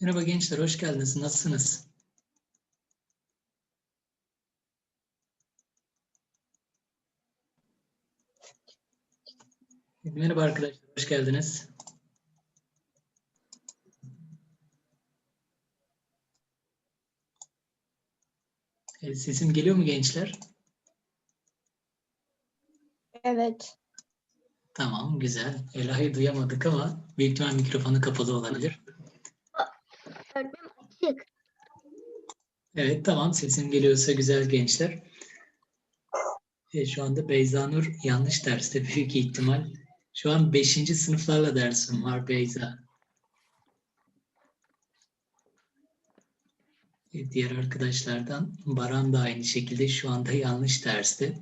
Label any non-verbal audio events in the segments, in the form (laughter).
Merhaba gençler, hoş geldiniz. Nasılsınız? Merhaba arkadaşlar, hoş geldiniz. Sesim geliyor mu gençler? Evet. Tamam, güzel. Ela'yı duyamadık ama büyük ihtimal mikrofonu kapalı olabilir. Öğretmenim açık. Evet, tamam. Sesim geliyorsa güzel gençler. Evet, şu anda Beyza Nur yanlış derste (laughs) büyük ihtimal. Şu an 5. sınıflarla dersim var Beyza. Evet, diğer arkadaşlardan Baran da aynı şekilde şu anda yanlış derste.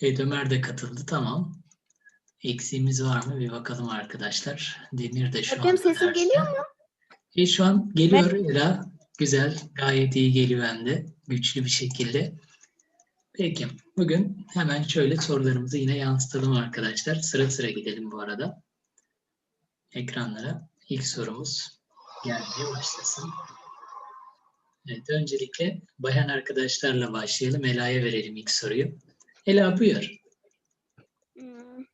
Evet, Ömer de katıldı. Tamam. Eksiğimiz var mı? Bir bakalım arkadaşlar. Demir de şu Öğretmenim anda sesim derste. geliyor mu? E, şu an geliyor Ela. Güzel, gayet iyi geliyor hem de. Güçlü bir şekilde. Peki, bugün hemen şöyle sorularımızı yine yansıtalım arkadaşlar. Sıra sıra gidelim bu arada. Ekranlara. İlk sorumuz gelmeye başlasın. Evet, öncelikle bayan arkadaşlarla başlayalım. Ela'ya verelim ilk soruyu. Ela buyur. Hmm,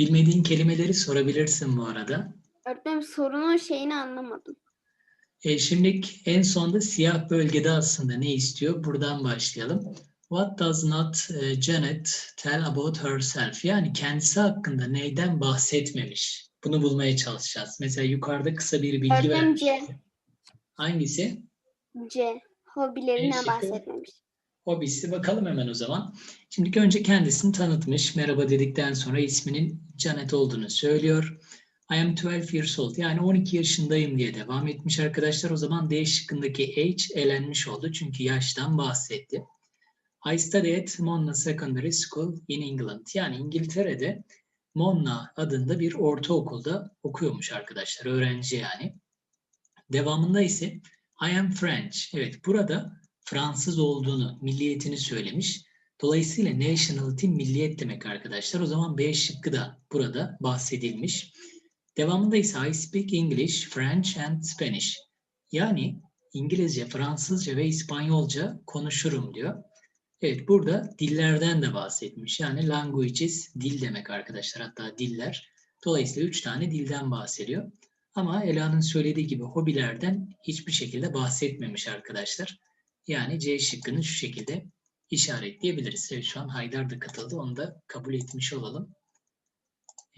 Bilmediğin kelimeleri sorabilirsin bu arada. Öğretmenim sorunun şeyini anlamadım. E, şimdi en sonda siyah bölgede aslında ne istiyor? Buradan başlayalım. What does not e, Janet tell about herself? Yani kendisi hakkında neyden bahsetmemiş? Bunu bulmaya çalışacağız. Mesela yukarıda kısa bir bilgi Öğretmenim vermiş. C. Hangisi? C. Hobilerinden şıkkı. bahsetmemiş. Hobisi bakalım hemen o zaman. Şimdi önce kendisini tanıtmış. Merhaba dedikten sonra isminin Janet olduğunu söylüyor. I am 12 years old. Yani 12 yaşındayım diye devam etmiş arkadaşlar. O zaman D şıkkındaki age elenmiş oldu. Çünkü yaştan bahsetti. I study at Monna Secondary School in England. Yani İngiltere'de Monna adında bir ortaokulda okuyormuş arkadaşlar. Öğrenci yani. Devamında ise I am French. Evet burada Fransız olduğunu, milliyetini söylemiş. Dolayısıyla nationality milliyet demek arkadaşlar. O zaman B şıkkı da burada bahsedilmiş. Devamında ise I speak English, French and Spanish. Yani İngilizce, Fransızca ve İspanyolca konuşurum diyor. Evet burada dillerden de bahsetmiş. Yani languages dil demek arkadaşlar. Hatta diller. Dolayısıyla üç tane dilden bahsediyor. Ama Ela'nın söylediği gibi hobilerden hiçbir şekilde bahsetmemiş arkadaşlar. Yani C şıkkını şu şekilde işaretleyebiliriz. Evet, şu an Haydar da katıldı. Onu da kabul etmiş olalım.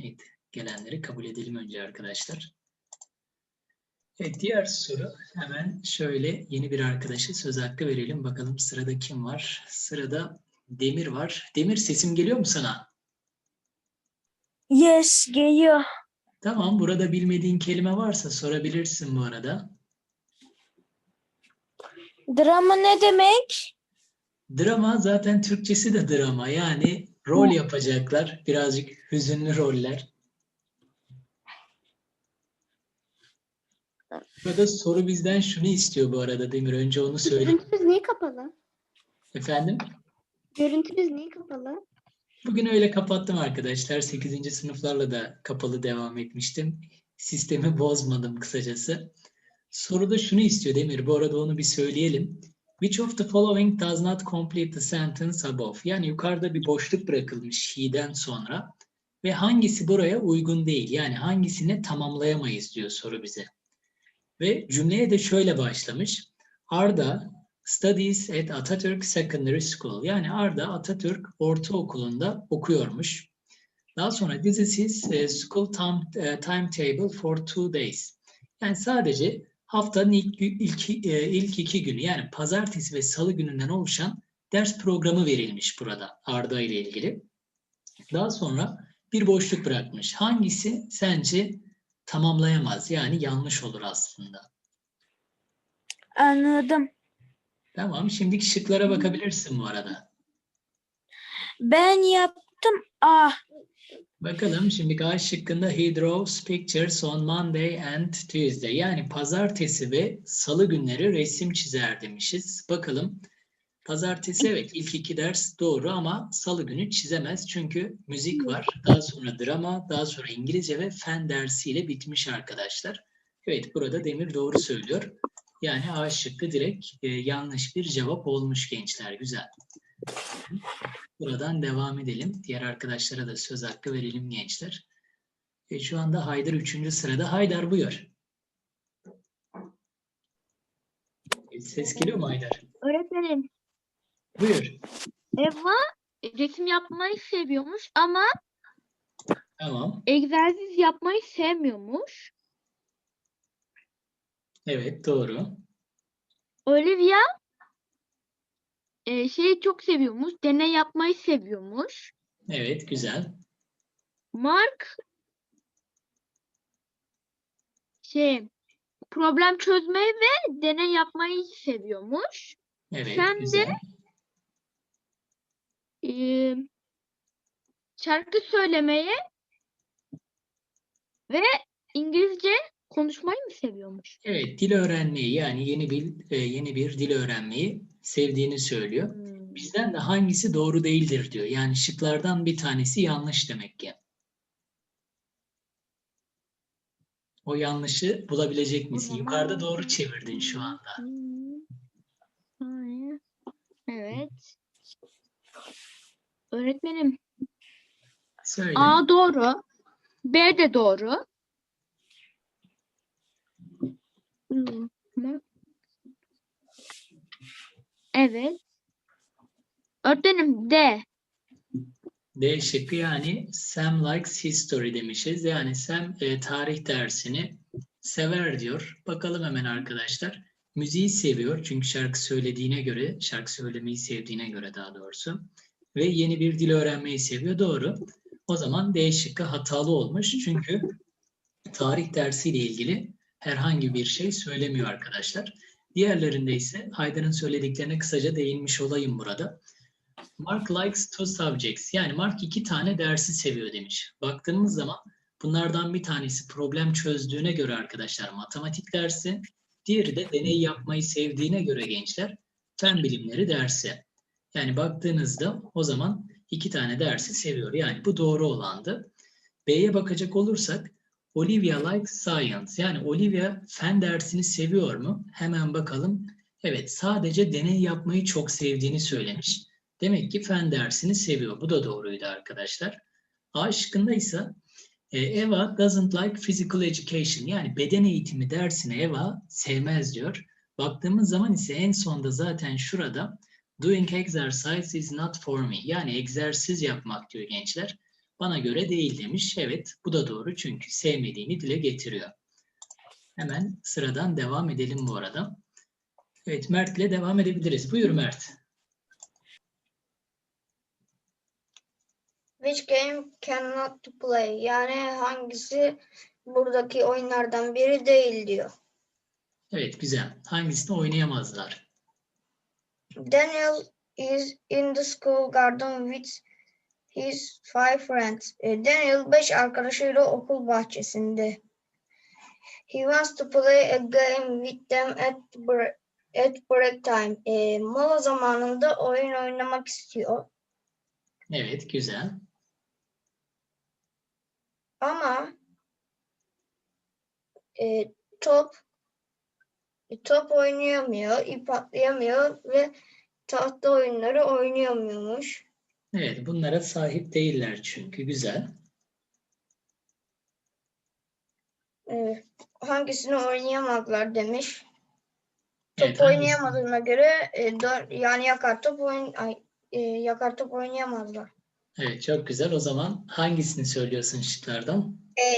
Evet, gelenleri kabul edelim önce arkadaşlar. Evet, diğer soru hemen şöyle yeni bir arkadaşa söz hakkı verelim. Bakalım sırada kim var? Sırada Demir var. Demir sesim geliyor mu sana? Yes, geliyor. Tamam, burada bilmediğin kelime varsa sorabilirsin bu arada. Drama ne demek? Drama zaten Türkçesi de drama. Yani rol yapacaklar. Birazcık hüzünlü roller. Burada soru bizden şunu istiyor bu arada Demir. Önce onu söyle. Görüntümüz niye kapalı? Efendim? Görüntümüz niye kapalı? Bugün öyle kapattım arkadaşlar. 8. sınıflarla da kapalı devam etmiştim. Sistemi bozmadım kısacası. Soruda şunu istiyor Demir. Bu arada onu bir söyleyelim. Which of the following does not complete the sentence above? Yani yukarıda bir boşluk bırakılmış he'den sonra ve hangisi buraya uygun değil? Yani hangisini tamamlayamayız diyor soru bize. Ve cümleye de şöyle başlamış. Arda studies at Atatürk Secondary School. Yani Arda Atatürk Ortaokulu'nda okuyormuş. Daha sonra this is his eh, school time, eh, timetable for two days. Yani sadece haftanın ilk, ilk, eh, ilk iki günü yani pazartesi ve salı gününden oluşan ders programı verilmiş burada Arda ile ilgili. Daha sonra bir boşluk bırakmış. Hangisi sence tamamlayamaz? Yani yanlış olur aslında. Anladım. Tamam, şimdiki şıklara bakabilirsin bu arada. Ben yaptım. Ah, Bakalım şimdi A şıkkında he draws pictures on Monday and Tuesday. Yani pazartesi ve salı günleri resim çizer demişiz. Bakalım Pazartesi evet ilk iki ders doğru ama salı günü çizemez çünkü müzik var. Daha sonra drama, daha sonra İngilizce ve fen dersiyle bitmiş arkadaşlar. Evet burada Demir doğru söylüyor. Yani A şıkkı direkt e, yanlış bir cevap olmuş gençler. Güzel. Buradan devam edelim. Diğer arkadaşlara da söz hakkı verelim gençler. E, şu anda Haydar 3. sırada. Haydar buyur. E, Ses geliyor mu Haydar? Öğretmenim Buyur. Eva resim yapmayı seviyormuş ama Tamam. egzersiz yapmayı sevmiyormuş. Evet doğru. Olivia e, şeyi çok seviyormuş. Deney yapmayı seviyormuş. Evet güzel. Mark şey problem çözmeyi ve deney yapmayı seviyormuş. Evet Sen de- güzel. Ee, şarkı söylemeyi ve İngilizce konuşmayı mı seviyormuş? Evet dil öğrenmeyi yani yeni bir e, yeni bir dil öğrenmeyi sevdiğini söylüyor. Hmm. Bizden de hangisi doğru değildir diyor. Yani şıklardan bir tanesi yanlış demek ki. O yanlışı bulabilecek misin? Yukarıda doğru çevirdin şu anda. Hmm. Evet. Öğretmenim Söyle. A doğru. B de doğru. Hmm. Evet. Öğretmenim D. D şıkkı yani Sam likes history demişiz. Yani Sam e, tarih dersini sever diyor. Bakalım hemen arkadaşlar. Müziği seviyor çünkü şarkı söylediğine göre, şarkı söylemeyi sevdiğine göre daha doğrusu. Ve yeni bir dil öğrenmeyi seviyor. Doğru. O zaman D şıkkı hatalı olmuş. Çünkü tarih dersiyle ilgili herhangi bir şey söylemiyor arkadaşlar. Diğerlerinde ise Haydar'ın söylediklerine kısaca değinmiş olayım burada. Mark likes two subjects. Yani Mark iki tane dersi seviyor demiş. Baktığımız zaman bunlardan bir tanesi problem çözdüğüne göre arkadaşlar matematik dersi, diğeri de deney yapmayı sevdiğine göre gençler fen bilimleri dersi. Yani baktığınızda o zaman iki tane dersi seviyor. Yani bu doğru olandı. B'ye bakacak olursak Olivia likes science. Yani Olivia fen dersini seviyor mu? Hemen bakalım. Evet sadece deney yapmayı çok sevdiğini söylemiş. Demek ki fen dersini seviyor. Bu da doğruydu arkadaşlar. A şıkkında ise e, Eva doesn't like physical education. Yani beden eğitimi dersini Eva sevmez diyor. Baktığımız zaman ise en sonda zaten şurada doing exercise is not for me. Yani egzersiz yapmak diyor gençler. Bana göre değil demiş. Evet bu da doğru çünkü sevmediğini dile getiriyor. Hemen sıradan devam edelim bu arada. Evet Mert'le devam edebiliriz. Buyur Mert. Which game cannot to play? Yani hangisi buradaki oyunlardan biri değil diyor. Evet güzel. Hangisini oynayamazlar? Daniel is in the school garden with his five friends. E, Daniel beş arkadaşıyla okul bahçesinde. He wants to play a game with them at break, at break time. E, mola zamanında oyun oynamak istiyor. Evet güzel. Ama e, top e, top oynayamıyor, ip atlayamıyor ve tahta oyunları oynayamıyormuş. Evet bunlara sahip değiller çünkü güzel. E, hangisini oynayamazlar demiş. Top Evet, hangisi? oynayamadığına göre e, dör, yani yakar top oyun ay, e, yakar top oynayamazlar. Evet çok güzel. O zaman hangisini söylüyorsun şıklardan? A.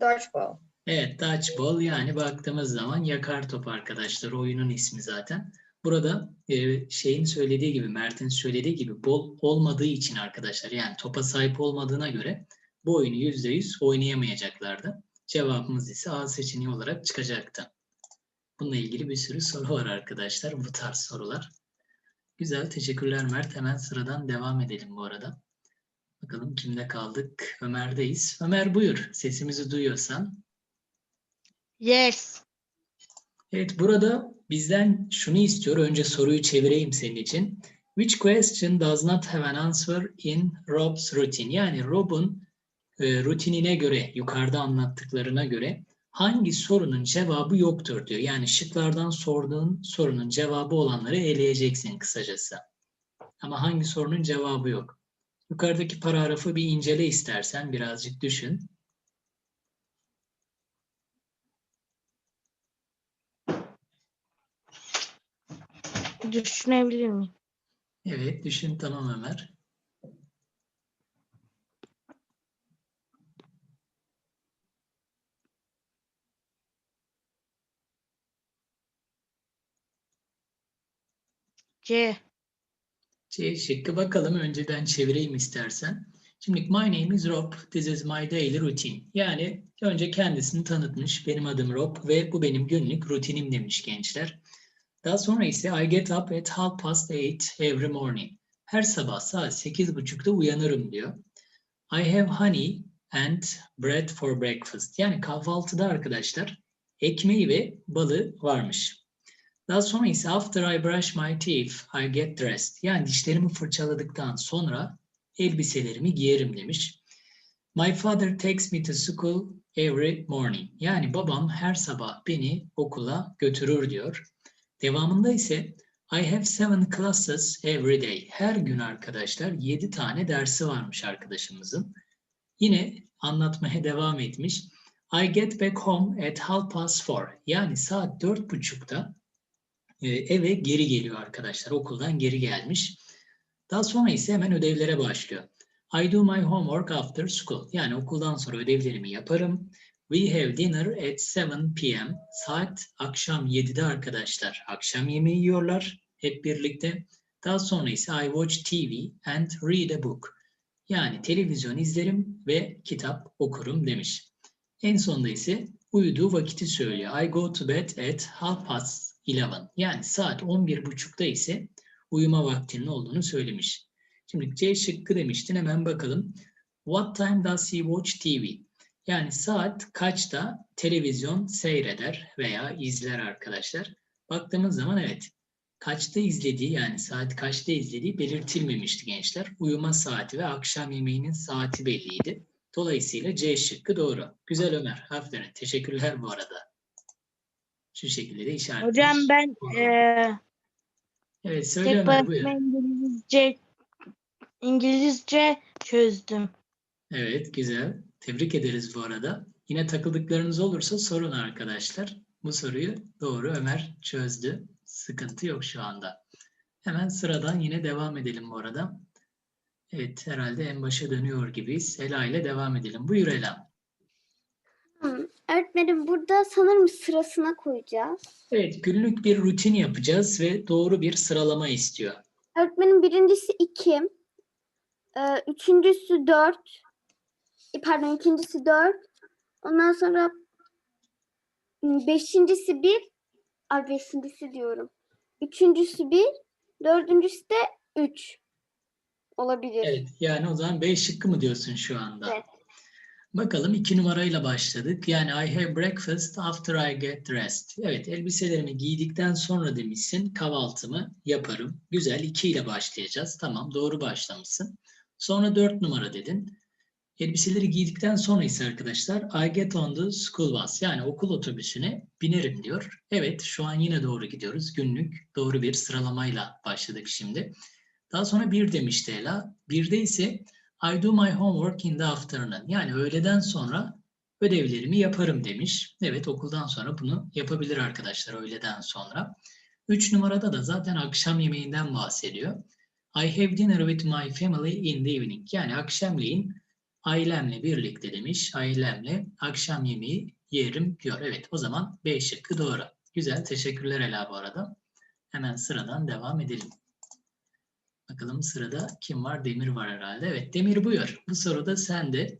Dodgeball. Evet dodgeball yani baktığımız zaman yakar top arkadaşlar. Oyunun ismi zaten. Burada e, şeyin söylediği gibi Mert'in söylediği gibi bol olmadığı için arkadaşlar yani topa sahip olmadığına göre bu oyunu %100 oynayamayacaklardı. Cevabımız ise A seçeneği olarak çıkacaktı. Bununla ilgili bir sürü soru var arkadaşlar. Bu tarz sorular. Güzel. Teşekkürler Mert. Hemen sıradan devam edelim bu arada. Bakalım kimde kaldık? Ömer'deyiz. Ömer buyur. Sesimizi duyuyorsan. Yes. Evet burada bizden şunu istiyor. Önce soruyu çevireyim senin için. Which question does not have an answer in Rob's routine? Yani Rob'un e, rutinine göre, yukarıda anlattıklarına göre hangi sorunun cevabı yoktur diyor. Yani şıklardan sorduğun sorunun cevabı olanları eleyeceksin kısacası. Ama hangi sorunun cevabı yok? Yukarıdaki paragrafı bir incele istersen birazcık düşün. Düşünebilir miyim? Evet, düşün tamam Ömer. C. C şıkkı bakalım önceden çevireyim istersen. Şimdi my name is Rob, this is my daily routine. Yani önce kendisini tanıtmış, benim adım Rob ve bu benim günlük rutinim demiş gençler. Daha sonra ise I get up at half past eight every morning. Her sabah saat sekiz buçukta uyanırım diyor. I have honey and bread for breakfast. Yani kahvaltıda arkadaşlar ekmeği ve balı varmış. Daha sonra ise after I brush my teeth, I get dressed. Yani dişlerimi fırçaladıktan sonra elbiselerimi giyerim demiş. My father takes me to school every morning. Yani babam her sabah beni okula götürür diyor. Devamında ise I have seven classes every day. Her gün arkadaşlar yedi tane dersi varmış arkadaşımızın. Yine anlatmaya devam etmiş. I get back home at half past four. Yani saat dört buçukta e, eve geri geliyor arkadaşlar. Okuldan geri gelmiş. Daha sonra ise hemen ödevlere başlıyor. I do my homework after school. Yani okuldan sonra ödevlerimi yaparım. We have dinner at 7 p.m. Saat akşam 7'de arkadaşlar. Akşam yemeği yiyorlar hep birlikte. Daha sonra ise I watch TV and read a book. Yani televizyon izlerim ve kitap okurum demiş. En sonunda ise uyuduğu vakiti söylüyor. I go to bed at half past 11. Yani saat 11.30'da ise uyuma vaktinin olduğunu söylemiş. Şimdi C şıkkı demiştin hemen bakalım. What time does he watch TV? Yani saat kaçta televizyon seyreder veya izler arkadaşlar. Baktığımız zaman evet kaçta izlediği yani saat kaçta izlediği belirtilmemişti gençler. Uyuma saati ve akşam yemeğinin saati belliydi. Dolayısıyla C şıkkı doğru. Güzel Ömer. Aferin. Teşekkürler bu arada. Şu şekilde de işaretlemiş. Hocam ben eee Evet söyle tek Ömer buyur. İngilizce İngilizce çözdüm. Evet güzel. Tebrik ederiz bu arada. Yine takıldıklarınız olursa sorun arkadaşlar. Bu soruyu doğru Ömer çözdü. Sıkıntı yok şu anda. Hemen sıradan yine devam edelim bu arada. Evet herhalde en başa dönüyor gibiyiz. Ela ile devam edelim. Buyur Ela. Hı, Öğretmenim burada sanırım sırasına koyacağız. Evet günlük bir rutin yapacağız ve doğru bir sıralama istiyor. Öğretmenim birincisi 2. Ee, üçüncüsü 4. Pardon ikincisi 4. Ondan sonra beşincisi 1. Ay beşincisi diyorum. Üçüncüsü 1. Dördüncüsü de 3. Olabilir. Evet yani o zaman B şıkkı mı diyorsun şu anda? Evet. Bakalım iki numarayla başladık. Yani I have breakfast after I get dressed. Evet elbiselerimi giydikten sonra demişsin kahvaltımı yaparım. Güzel iki ile başlayacağız. Tamam doğru başlamışsın. Sonra dört numara dedin. Elbiseleri giydikten sonra ise arkadaşlar I get on the school bus yani okul otobüsüne binerim diyor. Evet şu an yine doğru gidiyoruz. Günlük doğru bir sıralamayla başladık şimdi. Daha sonra bir demişti Ela. Birde ise I do my homework in the afternoon. Yani öğleden sonra ödevlerimi yaparım demiş. Evet okuldan sonra bunu yapabilir arkadaşlar öğleden sonra. Üç numarada da zaten akşam yemeğinden bahsediyor. I have dinner with my family in the evening. Yani akşamleyin ailemle birlikte demiş. Ailemle akşam yemeği yerim diyor. Evet o zaman B şıkkı doğru. Güzel teşekkürler Ela bu arada. Hemen sıradan devam edelim. Bakalım sırada kim var? Demir var herhalde. Evet Demir buyur. Bu soruda sen de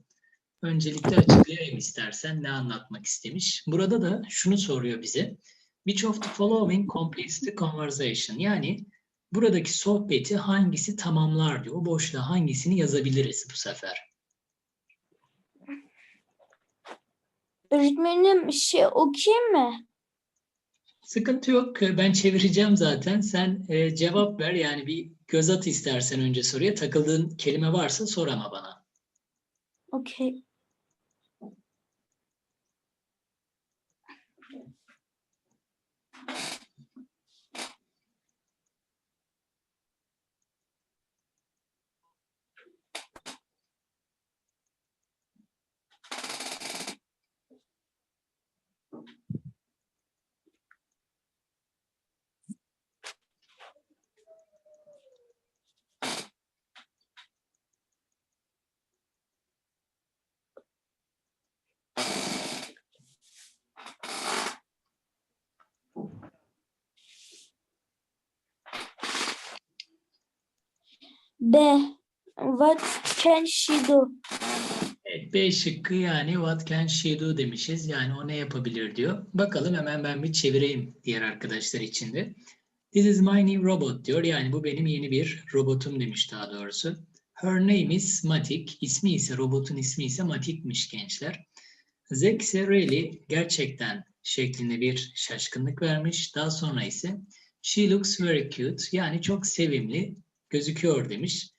öncelikle açıklayayım istersen ne anlatmak istemiş. Burada da şunu soruyor bize. Which of the following completes the conversation? Yani buradaki sohbeti hangisi tamamlar diyor. O boşluğa hangisini yazabiliriz bu sefer? Öğretmenim şey okuyayım mı? Sıkıntı yok. Ben çevireceğim zaten. Sen e, cevap ver. Yani bir göz at istersen önce soruya. Takıldığın kelime varsa sor ama bana. Okay. B. What can she do? Evet, B şıkkı yani what can she do demişiz. Yani o ne yapabilir diyor. Bakalım hemen ben bir çevireyim diğer arkadaşlar için de. This is my new robot diyor. Yani bu benim yeni bir robotum demiş daha doğrusu. Her name is Matik. İsmi ise robotun ismi ise Matik'miş gençler. Zack ise really gerçekten şeklinde bir şaşkınlık vermiş. Daha sonra ise she looks very cute. Yani çok sevimli gözüküyor demiş.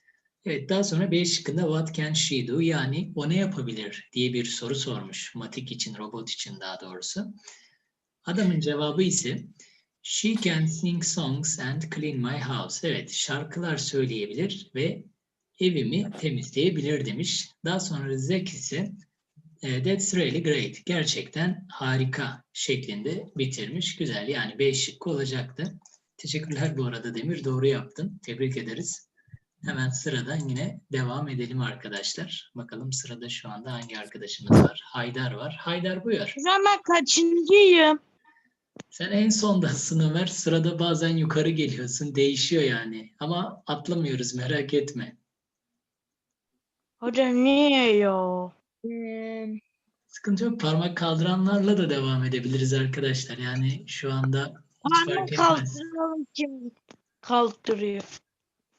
Evet daha sonra B şıkkında what can she do yani o ne yapabilir diye bir soru sormuş. Matik için, robot için daha doğrusu. Adamın cevabı ise she can sing songs and clean my house. Evet şarkılar söyleyebilir ve evimi temizleyebilir demiş. Daha sonra Zack ise e, that's really great. Gerçekten harika şeklinde bitirmiş. Güzel yani B şıkkı olacaktı. Teşekkürler bu arada Demir. Doğru yaptın. Tebrik ederiz. Hemen sıradan yine devam edelim arkadaşlar. Bakalım sırada şu anda hangi arkadaşımız var? Haydar var. Haydar buyur. Hocam ben kaçıncıyım? Sen en sondasın Ömer. Sırada bazen yukarı geliyorsun. Değişiyor yani. Ama atlamıyoruz merak etme. Hocam niye ya? Sıkıntı yok. Parmak kaldıranlarla da devam edebiliriz arkadaşlar. Yani şu anda etmez. kaldıralım kim kaldırıyor?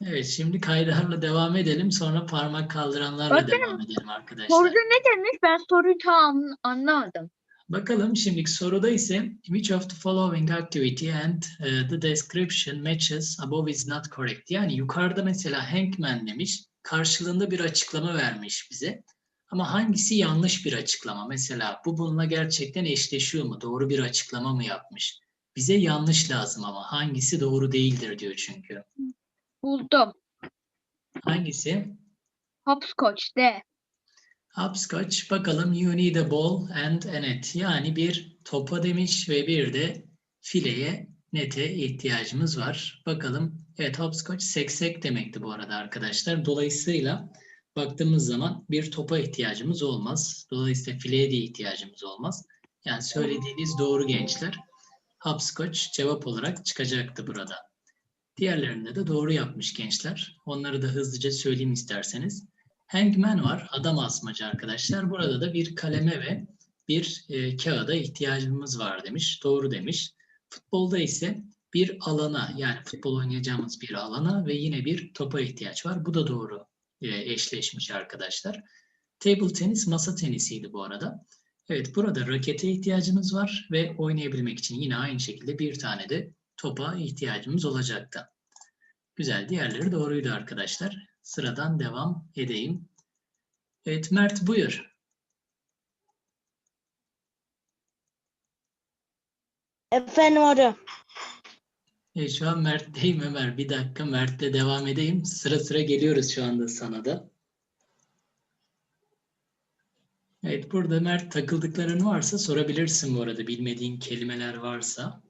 Evet şimdi kaydarla devam edelim. Sonra parmak kaldıranlarla Öğretmenim, devam edelim arkadaşlar. soruda ne demiş? Ben soruyu tam anlamadım. Bakalım şimdiki soruda ise which of the following activity and uh, the description matches above is not correct. Yani yukarıda mesela Hankman demiş. Karşılığında bir açıklama vermiş bize. Ama hangisi yanlış bir açıklama? Mesela bu bununla gerçekten eşleşiyor mu? Doğru bir açıklama mı yapmış? Bize yanlış lazım ama hangisi doğru değildir diyor çünkü. Buldum. Hangisi? Hopscotch de. Hopscotch. Bakalım you need a ball and a net. Yani bir topa demiş ve bir de fileye, nete ihtiyacımız var. Bakalım. Evet hopscotch seksek demekti bu arada arkadaşlar. Dolayısıyla baktığımız zaman bir topa ihtiyacımız olmaz. Dolayısıyla fileye de ihtiyacımız olmaz. Yani söylediğiniz doğru gençler. Hopscotch cevap olarak çıkacaktı burada. Diğerlerinde de doğru yapmış gençler. Onları da hızlıca söyleyeyim isterseniz. Hangman var, adam asmacı arkadaşlar. Burada da bir kaleme ve bir e, kağıda ihtiyacımız var demiş. Doğru demiş. Futbolda ise bir alana yani futbol oynayacağımız bir alana ve yine bir topa ihtiyaç var. Bu da doğru e, eşleşmiş arkadaşlar. Table tenis masa tenisiydi bu arada. Evet burada rakete ihtiyacımız var ve oynayabilmek için yine aynı şekilde bir tane de topa ihtiyacımız olacaktı. Güzel diğerleri doğruydu arkadaşlar. Sıradan devam edeyim. Evet Mert buyur. Efendim hocam. Evet, şu an Mert'teyim Ömer. Bir dakika Mert'le devam edeyim. Sıra sıra geliyoruz şu anda sana da. Evet burada Mert takıldıkların varsa sorabilirsin bu arada. Bilmediğin kelimeler varsa.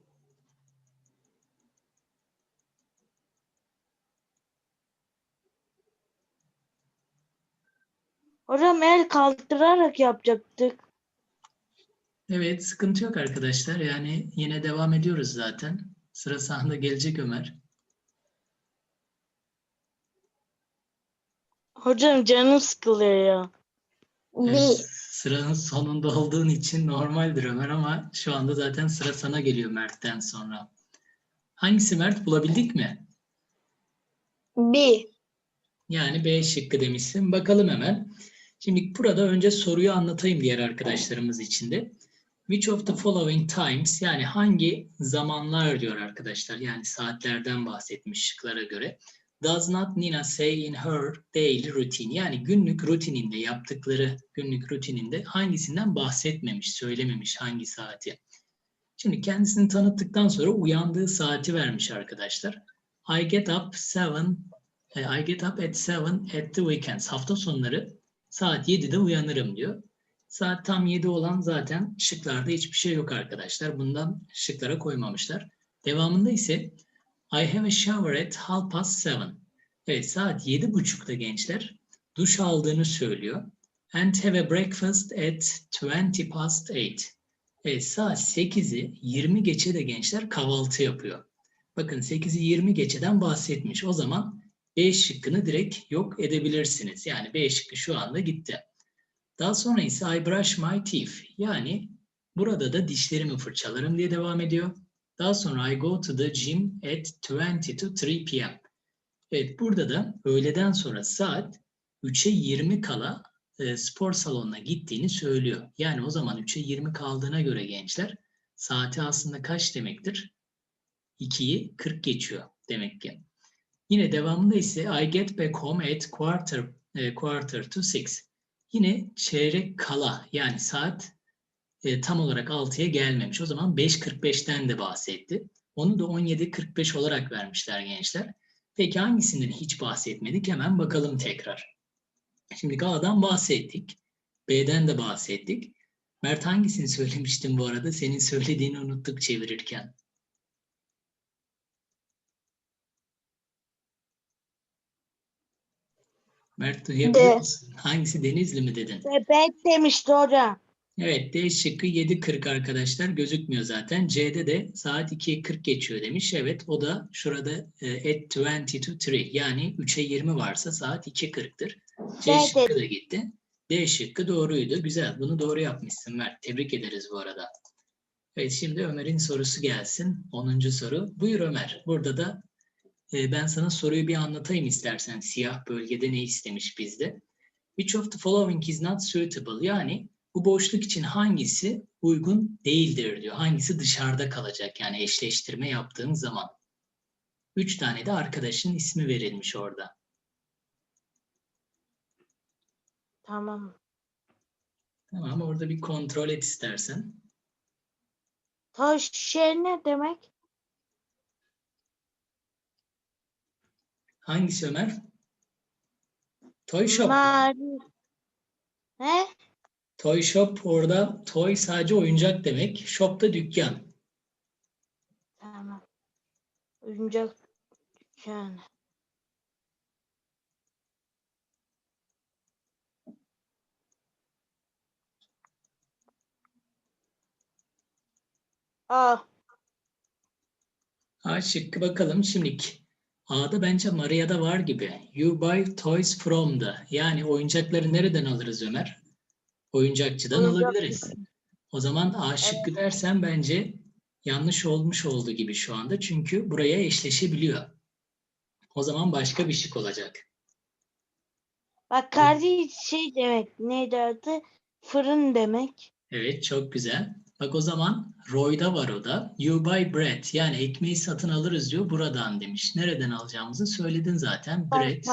Hocam el kaldırarak yapacaktık. Evet sıkıntı yok arkadaşlar. Yani yine devam ediyoruz zaten. Sıra sahanda gelecek Ömer. Hocam canım sıkılıyor ya. Evet, sıranın sonunda olduğun için normaldir Ömer ama şu anda zaten sıra sana geliyor Mert'ten sonra. Hangisi Mert bulabildik mi? B. Yani B şıkkı demişsin. Bakalım hemen. Şimdi burada önce soruyu anlatayım diğer arkadaşlarımız için de. Which of the following times yani hangi zamanlar diyor arkadaşlar. Yani saatlerden bahsetmiş şıklara göre. Does not Nina say in her daily routine? Yani günlük rutininde yaptıkları günlük rutininde hangisinden bahsetmemiş, söylememiş hangi saati. Şimdi kendisini tanıttıktan sonra uyandığı saati vermiş arkadaşlar. I get up seven, e, I get up at seven at the weekends. Hafta sonları saat 7'de uyanırım diyor. Saat tam 7 olan zaten şıklarda hiçbir şey yok arkadaşlar. Bundan şıklara koymamışlar. Devamında ise I have a shower at half past seven. Evet saat yedi buçukta gençler duş aldığını söylüyor. And have a breakfast at 20 past eight. Evet saat 8'i 20 geçe de gençler kahvaltı yapıyor. Bakın 8'i 20 geçeden bahsetmiş. O zaman B şıkkını direkt yok edebilirsiniz. Yani B şıkkı şu anda gitti. Daha sonra ise I brush my teeth. Yani burada da dişlerimi fırçalarım diye devam ediyor. Daha sonra I go to the gym at 20 to 3 p.m. Evet burada da öğleden sonra saat 3'e 20 kala e, spor salonuna gittiğini söylüyor. Yani o zaman 3'e 20 kaldığına göre gençler saati aslında kaç demektir? 2'yi 40 geçiyor demek ki. Yine devamında ise I get back home at quarter, e, quarter to six. Yine çeyrek kala yani saat e, tam olarak 6'ya gelmemiş. O zaman 5.45'ten de bahsetti. Onu da 17.45 olarak vermişler gençler. Peki hangisinden hiç bahsetmedik? Hemen bakalım tekrar. Şimdi A'dan bahsettik. B'den de bahsettik. Mert hangisini söylemiştin bu arada? Senin söylediğini unuttuk çevirirken. Mert duyabiliyor musun? Hangisi Denizli mi dedin? Sepet demişti hocam. Evet D şıkkı 7.40 arkadaşlar gözükmüyor zaten. C'de de saat 2'ye 40 geçiyor demiş. Evet o da şurada e, at 20 to 3 yani 3'e 20 varsa saat 2.40'tır. C D şıkkı da gitti. D şıkkı doğruydu. Güzel bunu doğru yapmışsın Mert. Tebrik ederiz bu arada. Evet şimdi Ömer'in sorusu gelsin. 10. soru. Buyur Ömer. Burada da e, ben sana soruyu bir anlatayım istersen. Siyah bölgede ne istemiş bizde? Which of the following is not suitable? Yani bu boşluk için hangisi uygun değildir diyor. Hangisi dışarıda kalacak yani eşleştirme yaptığın zaman. Üç tane de arkadaşın ismi verilmiş orada. Tamam. Tamam orada bir kontrol et istersen. Taş şey ne demek? Hangisi Ömer? Toy Shop. Mari. Ne? Toy Shop orada toy sadece oyuncak demek. Shop da dükkan. Tamam. Oyuncak dükkanı. Aa, A şıkkı bakalım şimdilik. A'da bence Maria'da var gibi. You buy toys from the. Yani oyuncakları nereden alırız Ömer? Oyuncakçıdan Oyuncak alabiliriz. O zaman A şıkkı dersen bence yanlış olmuş oldu gibi şu anda. Çünkü buraya eşleşebiliyor. O zaman başka bir şık olacak. bak kardeş şey demek. Neydi adı? Fırın demek. Evet çok güzel. Bak o zaman Roy'da var o da. You buy bread. Yani ekmeği satın alırız diyor buradan demiş. Nereden alacağımızı söyledin zaten. Bread.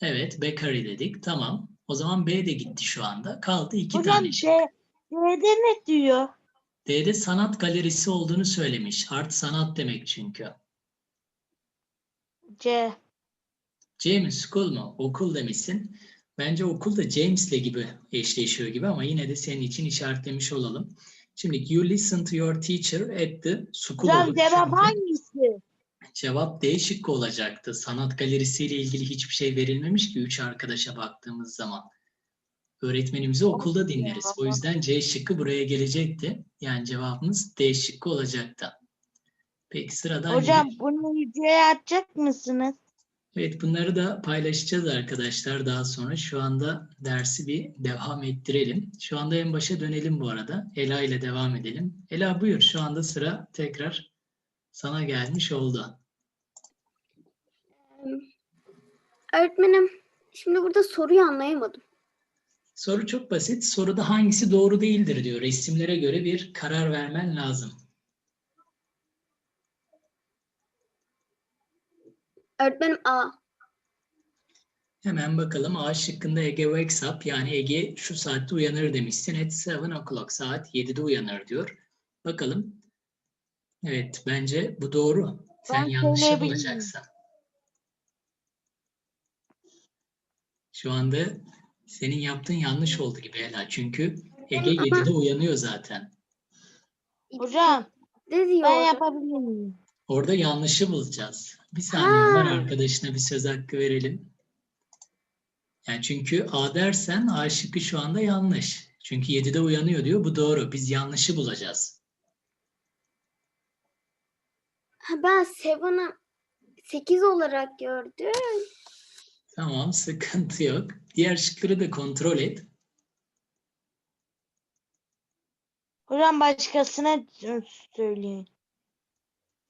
Evet bakery dedik. Tamam. O zaman B de gitti şu anda. Kaldı iki Hocam tane şık. D, D'de ne diyor? D'de sanat galerisi olduğunu söylemiş. Art sanat demek çünkü. C. James School mu? Okul demişsin. Bence okul da James'le gibi eşleşiyor gibi ama yine de senin için işaretlemiş olalım. Şimdi you listen to your teacher at the school Hocam cevap hangisi? Cevap D şıkkı olacaktı. Sanat galerisiyle ilgili hiçbir şey verilmemiş ki üç arkadaşa baktığımız zaman. Öğretmenimizi okulda dinleriz. O yüzden C şıkkı buraya gelecekti. Yani cevabımız D şıkkı olacaktı. Peki sıradan Hocam yine- bunu videoya atacak mısınız? Evet bunları da paylaşacağız arkadaşlar daha sonra. Şu anda dersi bir devam ettirelim. Şu anda en başa dönelim bu arada. Ela ile devam edelim. Ela buyur şu anda sıra tekrar sana gelmiş oldu. Öğretmenim, şimdi burada soruyu anlayamadım. Soru çok basit. Soruda hangisi doğru değildir diyor. Resimlere göre bir karar vermen lazım. Öğretmenim A. Hemen bakalım A şıkkında Ege wakes up yani Ege şu saatte uyanır demişsin. At 7 o'clock saat 7'de uyanır diyor. Bakalım. Evet bence bu doğru. Sen Ben yanlışı bulacaksın. Şu anda senin yaptığın yanlış oldu gibi Ela. Çünkü Ege 7'de uyanıyor zaten. Hocam Ne diyor? ben yapabilir miyim? Orada yanlışı bulacağız. Bir saniye Ömer arkadaşına bir söz hakkı verelim. Yani çünkü A dersen A şıkkı şu anda yanlış. Çünkü 7'de uyanıyor diyor. Bu doğru. Biz yanlışı bulacağız. Ha, Ben Seven'ı 8 olarak gördüm. Tamam (laughs) sıkıntı yok. Diğer şıkları da kontrol et. Hocam başkasına söyleyin.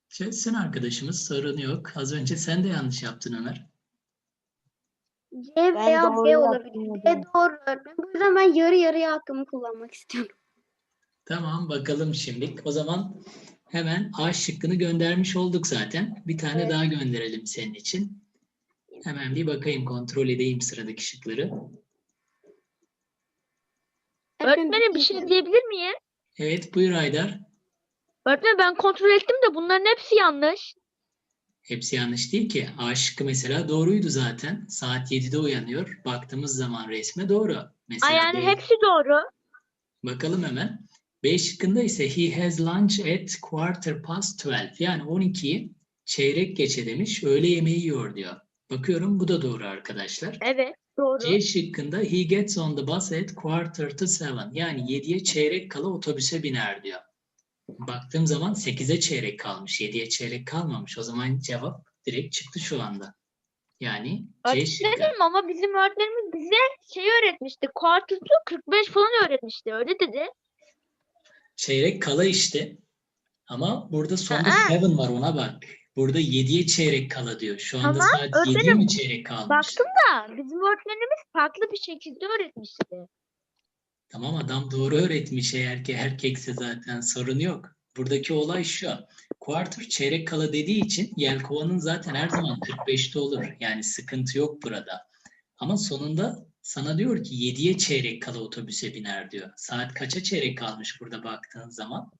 Çözsün arkadaşımız sorun yok. Az önce sen de yanlış yaptın Ömer. C veya B olabilir. B doğru öğretmenim. Bu yüzden ben yarı yarıya hakkımı kullanmak istiyorum. Tamam bakalım şimdilik. O zaman hemen A şıkkını göndermiş olduk zaten. Bir tane Evet. daha gönderelim senin için. Hemen bir bakayım kontrol edeyim sıradaki şıkları. Öğretmenim bir şey diyebilir miyim? Evet buyur Haydar. Öğretmenim ben kontrol ettim de bunların hepsi yanlış. Hepsi yanlış değil ki. A şıkkı mesela doğruydu zaten. Saat 7'de uyanıyor. Baktığımız zaman resme doğru. Mesela Ay yani B- hepsi doğru. Bakalım hemen. B şıkkında ise he has lunch at quarter past 12. Yani 12'yi çeyrek geçe demiş. Öğle yemeği yiyor diyor. Bakıyorum bu da doğru arkadaşlar. Evet doğru. C şıkkında he gets on the bus at quarter to seven. Yani 7'ye çeyrek kala otobüse biner diyor. Baktığım zaman 8'e çeyrek kalmış. 7'ye çeyrek kalmamış. O zaman cevap direkt çıktı şu anda. Yani C şıkkı. Öğretmenim ama bizim öğretmenimiz bize şey öğretmişti. Kuartızı 45 falan öğretmişti. Öyle dedi. Çeyrek kala işte. Ama burada sonda Aa. seven var ona bak. Burada 7'ye çeyrek kala diyor. Şu anda Ama saat 7'ye öğretmenim, mi çeyrek kalmış? Baktım da bizim öğretmenimiz farklı bir şekilde öğretmişti. Tamam adam doğru öğretmiş eğer ki erkekse zaten sorun yok. Buradaki olay şu. Quarter çeyrek kala dediği için Yelkova'nın zaten her zaman 45'te olur. Yani sıkıntı yok burada. Ama sonunda sana diyor ki 7'ye çeyrek kala otobüse biner diyor. Saat kaça çeyrek kalmış burada baktığın zaman?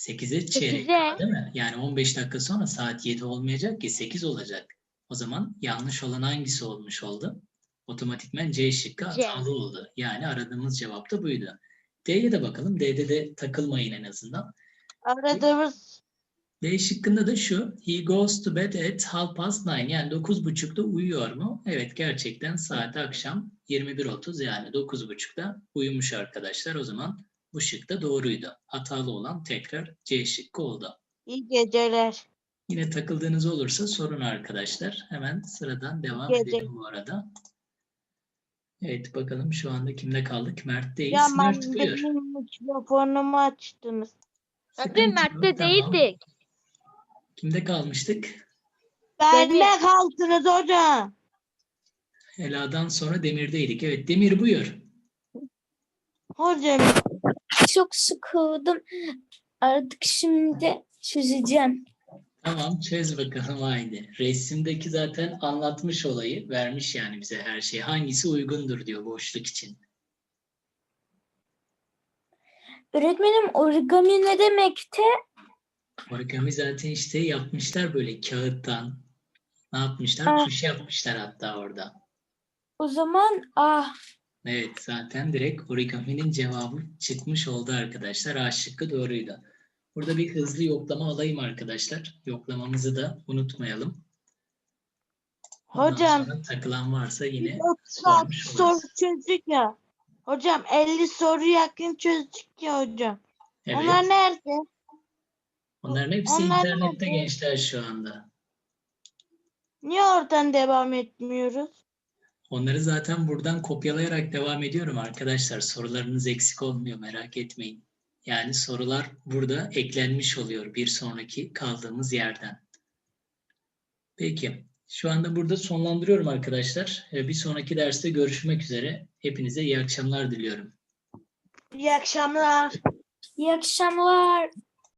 8'e çeyrek kala Sekize. değil mi? Yani 15 dakika sonra saat 7 olmayacak ki 8 olacak. O zaman yanlış olan hangisi olmuş oldu? Otomatikmen C şıkkı C. hatalı oldu. Yani aradığımız cevap da buydu. D'ye de bakalım. D'de de takılmayın en azından. Aradığımız D şıkkında da şu. He goes to bed at half past nine. Yani 9.30'da uyuyor mu? Evet gerçekten saat akşam 21.30 yani 9.30'da uyumuş arkadaşlar. O zaman bu şık da doğruydu. Hatalı olan tekrar C şıkkı oldu. iyi geceler. Yine takıldığınız olursa sorun arkadaşlar. Hemen sıradan devam Gece. edelim bu arada. Evet bakalım şu anda kimde kaldık? Mert'teyiz. Ya ben Mert buyur. benim mikrofonumu açtınız. Yok, Mert'te tamam. değildik. Kimde kalmıştık? Benle kaldınız hocam. Ela'dan sonra Demir'deydik. Evet Demir buyur. Hocam Çok sıkıldım. Artık şimdi çözeceğim. Tamam çöz bakalım haydi. Resimdeki zaten anlatmış olayı. Vermiş yani bize her şeyi. Hangisi uygundur diyor boşluk için. Öğretmenim origami ne demekti? Origami zaten işte yapmışlar böyle kağıttan. Ne yapmışlar? Ah. Kuş yapmışlar hatta orada. O zaman ah Evet zaten direkt origaminin cevabı çıkmış oldu arkadaşlar. A şıkkı doğruydu. Burada bir hızlı yoklama alayım arkadaşlar. Yoklamamızı da unutmayalım. Ondan Hocam. sonra takılan varsa yine 30 saat sormuş soru oluruz. çözdük ya. Hocam 50 soru yakın çözdük ya hocam. Evet. Onlar nerede? Onların hepsi onlar internette nerede? gençler şu anda. Niye oradan devam etmiyoruz? Onları zaten buradan kopyalayarak devam ediyorum arkadaşlar. Sorularınız eksik olmuyor merak etmeyin. Yani sorular burada eklenmiş oluyor bir sonraki kaldığımız yerden. Peki. Şu anda burada sonlandırıyorum arkadaşlar. Ee, Bir sonraki derste görüşmek üzere. Hepinize iyi akşamlar diliyorum. İyi akşamlar. İyi akşamlar.